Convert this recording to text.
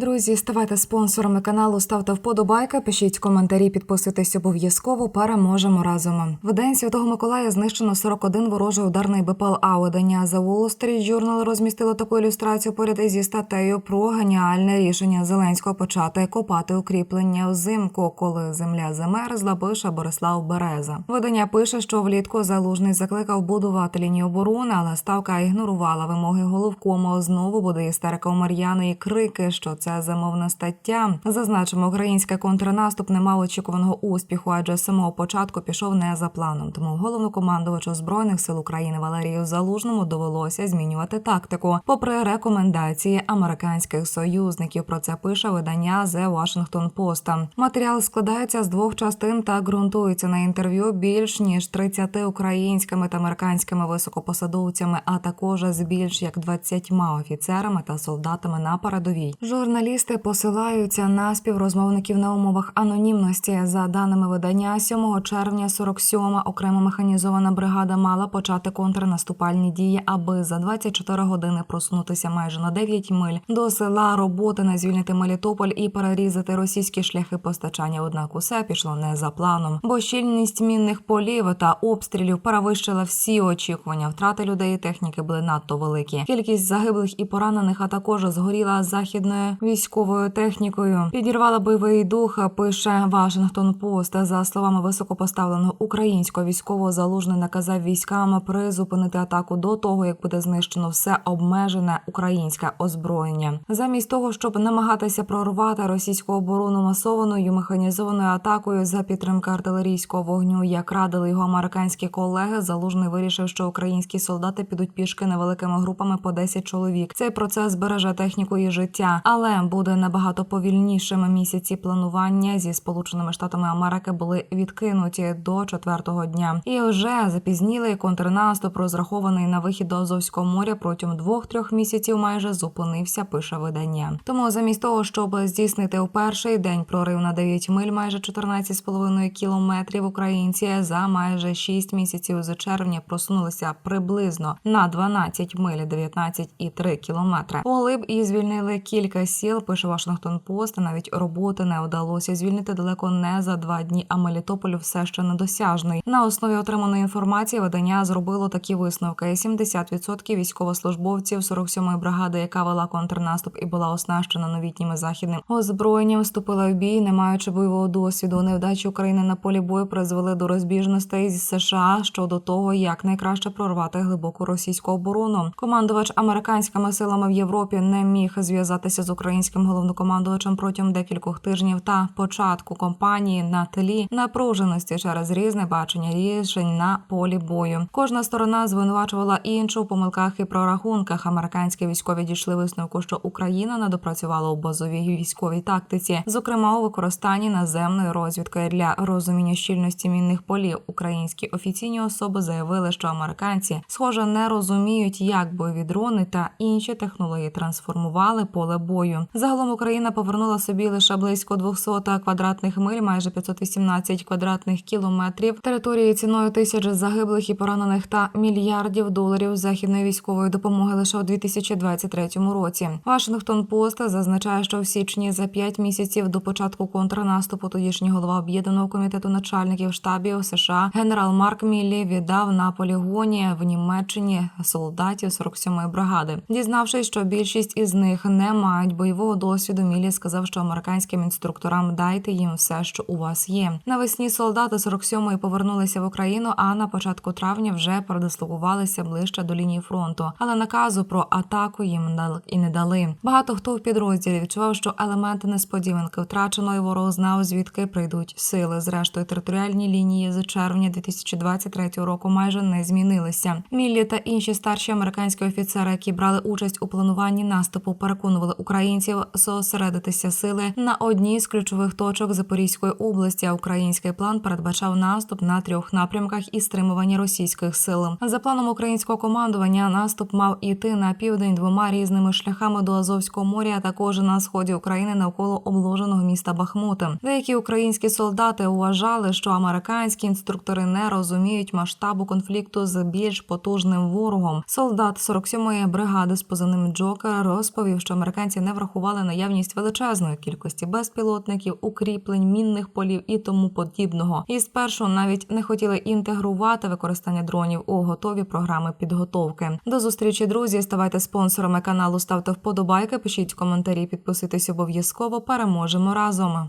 Друзі, ставайте спонсорами каналу, ставте вподобайки, пишіть коментарі, підписуйтесь обов'язково. Переможемо разом. В день Святого Миколая знищено 41 ворожий ударний БПЛА. Видання The Wall Street Journal розмістило таку ілюстрацію поряд зі статтею про геніальне рішення Зеленського почати копати укріплення взимку, коли земля замерзла. Пише Борислав Береза. Видання пише, що влітку залужний закликав будувати лінію оборони, але ставка ігнорувала вимоги головкому. Знову буде істерика у Мар'яни і крики, що це замовна стаття. Зазначимо, український контрнаступ не мав очікуваного успіху, адже з самого початку пішов не за планом. Тому головнокомандувачу збройних сил України Валерію Залужному довелося змінювати тактику, попри рекомендації американських союзників. Про це пише видання The Washington Post. Матеріал складається з двох частин та ґрунтується на інтерв'ю більш ніж 30 українськими та американськими високопосадовцями, а також з більш як 20 офіцерами та солдатами на передовій. Журналісти посилаються на співрозмовників на умовах анонімності. За даними видання, 7 червня 47-ма окрема механізована бригада мала почати контрнаступальні дії, аби за 24 години просунутися майже на 9 миль до села роботи на звільнити Мелітополь і перерізати російські шляхи постачання. Однак усе пішло не за планом, бо щільність мінних полів та обстрілів перевищила всі очікування. Втрати людей і техніки були надто великі. Кількість загиблих і поранених, а також згоріла західною військовою технікою. Підірвала бойовий дух. Пише Вашингтон Пост. За словами високопоставленого українського військового залужний наказав військам призупинити атаку до того, як буде знищено все обмежене українське озброєння. Замість того, щоб намагатися прорвати російську оборону масованою механізованою атакою за підтримки артилерійського вогню, як радили його американські колеги, залужний вирішив, що українські солдати підуть пішки невеликими групами по 10 чоловік. Цей процес збереже техніку і життя, але буде набагато повільнішим. Місяці планування зі сполученими штатами Америки були відкинуті до четвертого дня, і вже запізнілий контрнаступ, розрахований на вихід до Азовського моря протягом двох-трьох місяців, майже зупинився. Пише видання. Тому замість того, щоб здійснити у перший день прорив на 9 миль, майже 14,5 кілометрів, українці за майже 6 місяців з червня просунулися приблизно на 12 миль 19,3 кілометри. Поглиб і звільнили кілька сіл. Пише Вашингтон Пост. Навіть роботи не вдалося звільнити далеко не за два дні. А Мелітополь все ще недосяжний. На основі отриманої інформації видання зробило такі висновки: 70% військовослужбовців 47-ї бригади, яка вела контрнаступ і була оснащена новітніми західним озброєнням, вступила в бій, не маючи бойового досвіду. Невдачі України на полі бою призвели до розбіжностей з США щодо того, як найкраще прорвати глибоку російську оборону. Командувач американськими силами в Європі не міг зв'язатися з українським головнокомандувачем протягом декількох тижнів та початку кампанії на тлі напруженості через різне бачення рішень на полі бою. Кожна сторона звинувачувала іншу у помилках і прорахунках. Американські військові дійшли висновку, що Україна не допрацювала у базовій військовій тактиці, зокрема у використанні наземної розвідки для розуміння щільності мінних полів. Українські офіційні особи заявили, що американці, схоже, не розуміють, як бойові дрони та інші технології трансформували поле бою. Загалом Україна повернула собі лише близько 200 квадратних миль, майже 518 квадратних кілометрів території ціною тисяч загиблих і поранених та мільярдів доларів західної військової допомоги лише у 2023 році. Вашингтон Пост зазначає, що в січні за п'ять місяців до початку контрнаступу тодішній голова об'єднаного комітету начальників штабів США генерал Марк Міллі віддав на полігоні в Німеччині солдатів 47-ї бригади. Дізнавшись, що більшість із них не мають бойового досвіду, Міллі сказав, що американським інструкторам дайте їм все, що у вас є. Навесні солдати 47-ї повернулися в Україну, а на початку травня вже передислокувалися ближче до лінії фронту. Але наказу про атаку їм і не дали. Багато хто в підрозділі відчував, що елементи несподіванки втраченої ворог знав, звідки прийдуть сили. Зрештою, територіальні лінії з червня 2023 року майже не змінилися. Міллі та інші старші американські офіцери, які брали участь у плануванні наступу, переконували українців зосередитися сили на одній з ключових точок Запорізької області. А український план передбачав наступ на трьох напрямках і стримування російських сил. За планом українського командування наступ мав іти на південь двома різними шляхами до Азовського моря, а також на сході України навколо обложеного міста Бахмути. Деякі українські солдати вважали, що американські інструктори не розуміють масштабу конфлікту з більш потужним ворогом. Солдат 47-ї бригади з позивним Джокер розповів, що американці не враховують врахували наявність величезної кількості безпілотників, укріплень, мінних полів і тому подібного. І спершу навіть не хотіли інтегрувати використання дронів у готові програми підготовки. До зустрічі, друзі. Ставайте спонсорами каналу, ставте вподобайки, пишіть коментарі, підписуйтесь обов'язково. Переможемо разом.